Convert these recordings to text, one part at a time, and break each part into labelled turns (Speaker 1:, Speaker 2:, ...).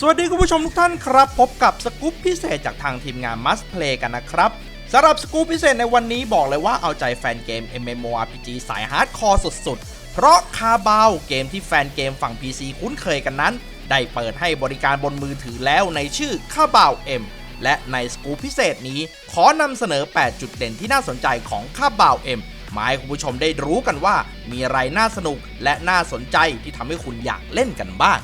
Speaker 1: สวัสดีคุณผู้ชมทุกท่านครับ พบกับสกู๊ปพิเศษจากทางทีมงาน Must Play กันนะครับสำหรับสกู๊ปพิเศษในวันนี้บอกเลยว่าเอาใจแฟนเกม MMORPG สายฮาร์ดคอร์สุดๆ เพราะคาบาวเกมที่แฟนเกมฝั่ง PC คุ้นเคยกันนั้น ได้เปิดให้บริการบนมือถือแล้วในชื่อคาบาว M และในสกู๊ปพิเศษนี้ขอนำเสนอ 8 จุดเด่นที่น่าสนใจของคาบาว M มาให้คุณผู้ชมได้รู้กันว่ามีอะไรน่าสนุกและน่าสนใจที่ทำให้คุณอยากเล่นกันบ้าง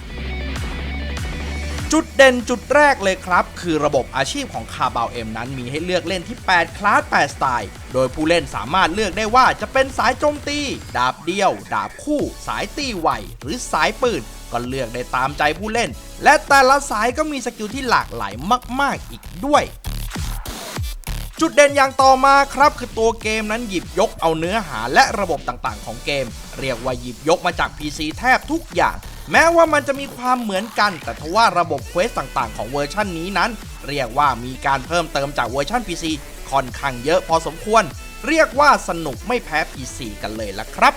Speaker 1: จุดเด่นจุดแรกเลยครับ คือระบบอาชีพของคาบาวเอ็มนั้นมีให้เลือกเล่นที่ 8 คลาส 8 สไตล์ โดยผู้เล่นสามารถเลือกได้ว่าจะเป็นสายโจมตี ดาบเดียว ดาบคู่ สายตีไวหรือสายปืน ก็เลือกได้ตามใจผู้เล่น และแต่ละสายก็มีสกิลที่หลากหลายมาก ๆ อีกด้วยจุดเด่นอย่างต่อมาครับคือตัวเกมนั้นหยิบยกเอาเนื้อหาและระบบต่างๆ ของเกม เรียกว่าหยิบยกมาจาก PC แทบทุกอย่าง แม้ว่ามันจะมีความเหมือนกัน แต่ทว่าระบบเควสต่างๆ ของเวอร์ชันนี้นั้น เรียกว่ามีการเพิ่มเติมจากเวอร์ชัน PC ค่อนข้างเยอะพอสมควร เรียกว่าสนุกไม่แพ้ PC กันเลยละครับ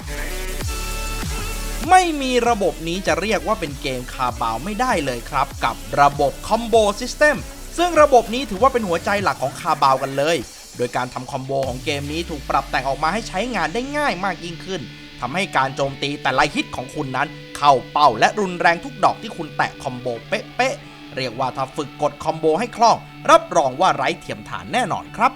Speaker 1: ไม่มีระบบนี้จะเรียกว่าเป็นเกมคาบาวไม่ได้เลยครับ กับระบบคอมโบซิสเต็มซึ่งระบบนี้ถือว่าเป็นหัวใจหลักของคาบาวกันเลย โดยการทำคอมโบของเกมนี้ถูกปรับแต่งออกมาให้ใช้งานได้ง่ายมากยิ่งขึ้นทำให้การโจมตีแต่ละฮิตของคุณนั้น เข้าเป้าและรุนแรงทุกดอกที่คุณแตะคอมโบเป๊ะๆเรียกว่าถ้าฝึกกดคอมโบให้คล่อง รับรองว่าไร้เทียมทานแน่นอนครับ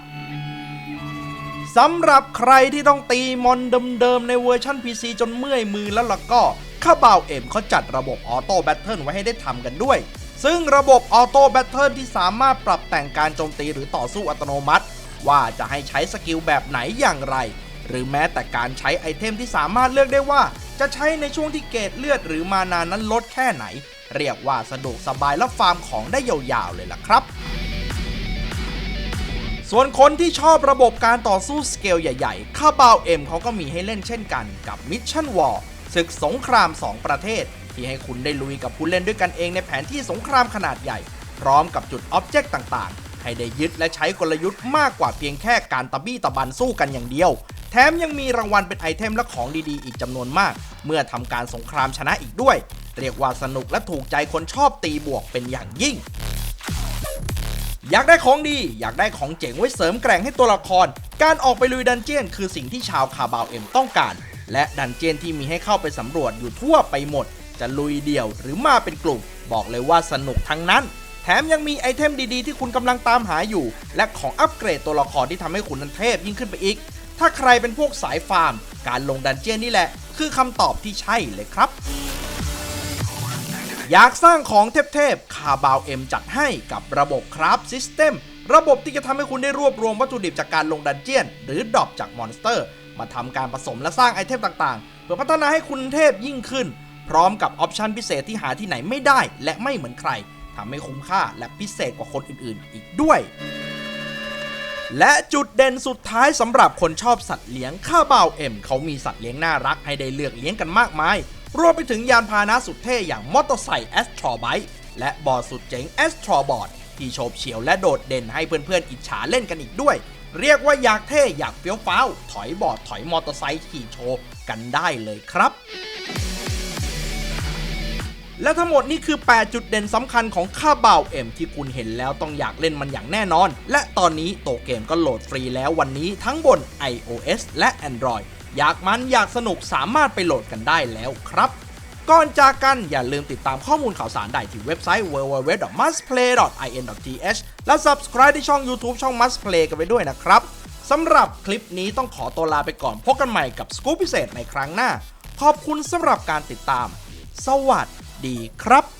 Speaker 1: สำหรับใครที่ต้องตีมอนเดิมๆในเวอร์ชัน PC จนเมื่อยมือแล้วล่ะก็ข้าบ่าวเอ็มเขาจัดระบบออโต้แบทเทิลไว้ให้ได้ทำกันด้วย ซึ่งระบบออโต้แบทเทิลที่สามารถปรับแต่งการโจมตีหรือต่อสู้อัตโนมัติ ว่าจะให้ใช้สกิลแบบไหนอย่างไร หรือแม้แต่การใช้ไอเทมที่สามารถเลือกได้ว่า จะใช้ในช่วงที่เกรดเลือดหรือมานานั้นลดแค่ไหน เรียกว่าสะดวกสบายและฟาร์มของได้ยาวๆเลยล่ะครับ ส่วนคนที่ชอบระบบการต่อสู้สเกลใหญ่ๆข้าบาวเอ็มเขาก็มีให้เล่นเช่นกันกับ Mission War ศึกสงคราม 2 ประเทศ ที่ให้คุณได้ลุยกับผู้เล่นด้วยกันเองในแผนที่สงครามขนาดใหญ่ พร้อมกับจุดอ็อบเจกต์ต่างๆ ให้ได้ยึดและใช้กลยุทธ์มากกว่าเพียงแค่การตะบี้ตะบันสู้กันอย่างเดียว แถมยังมีรางวัลเป็นไอเทมและของดีๆ อีกจำนวนมาก เมื่อทำการสงครามชนะอีกด้วย เรียกว่าสนุกและถูกใจคนชอบตีบวกเป็นอย่างยิ่ง อยากได้ของดี อยากได้ของเจ๋งไว้เสริมแกร่งให้ตัวละคร การออกไปลุยดันเจียนคือสิ่งที่ชาวคาบาวเอ็มต้องการ และดันเจียนที่มีให้เข้าไปสำรวจอยู่ทั่วไปหมด จะลุยเดี่ยวหรือมาเป็นกลุ่ม บอกเลยว่าสนุกทั้งนั้นแถมยังมีไอเทมดีๆ ที่คุณกำลังตามหาอยู่ และของอัปเกรดตัวละครที่ทำให้คุณนั้นเทพยิ่งขึ้นไปอีก ถ้าใครเป็นพวกสายฟาร์ม การลงดันเจียนนี่แหละ คือคำตอบที่ใช่เลยครับ อยากสร้างของเทพๆคาบาวเอ็มจัดให้กับระบบคราฟซิสเต็มระบบที่จะทำให้คุณได้รวบรวมวัตถุดิบจากการลงดันเจียน หรือดรอปจากมอนสเตอร์ มาทำการผสมและสร้างไอเทมต่างๆ เพื่อพัฒนาให้คุณเทพยิ่งขึ้น พร้อมกับออปชันพิเศษที่หาที่ไหนไม่ได้ และไม่เหมือนใครทำให้คุ้มค่าและพิเศษกว่าคนอื่นๆ อีกด้วย และจุดเด่นสุดท้ายสำหรับคนชอบสัตว์เลี้ยงข้าบ่าวเอ็มเขามีสัตว์เลี้ยงน่ารักให้ได้เลือกเลี้ยงกันมากมาย รวมไปถึงยานพาหนะสุดเท่อย่างมอเตอร์ไซค์แอสทรอไบและบอร์ดสุดเจ๋งแอสทรอบอร์ดที่โฉบเฉียวและโดดเด่นให้เพื่อนๆอิจฉาเล่นกันอีกด้วย เรียกว่าอยากเท่อยากเฟี้ยวฟ้าวถอยบอร์ดถอยมอเตอร์ไซค์ขี่โชว์กันได้เลยครับ และทั้งหมดนี่คือ 8 จุดเด่นสำคัญของค่าบ่าวเอ็มที่คุณเห็นแล้วต้องอยากเล่นมันอย่างแน่นอน และตอนนี้โตเกมก็โหลดฟรีแล้ววันนี้ทั้งบน iOS และ Android อยากมันอยากสนุกสามารถไปโหลดกันได้แล้วครับก่อนจากกันอย่าลืมติดตามข้อมูลข่าวสารได้ที่เว็บไซต์ www.mustplay.in.th และ subscribe ที่ช่อง YouTube ช่อง Must Play กันไปด้วยนะครับสำหรับคลิปนี้ต้องขอตัวลาไปก่อนพบกันใหม่กับสกู๊ปพิเศษในครั้งหน้า ขอบคุณสำหรับการติดตาม สวัสดี ดีครับ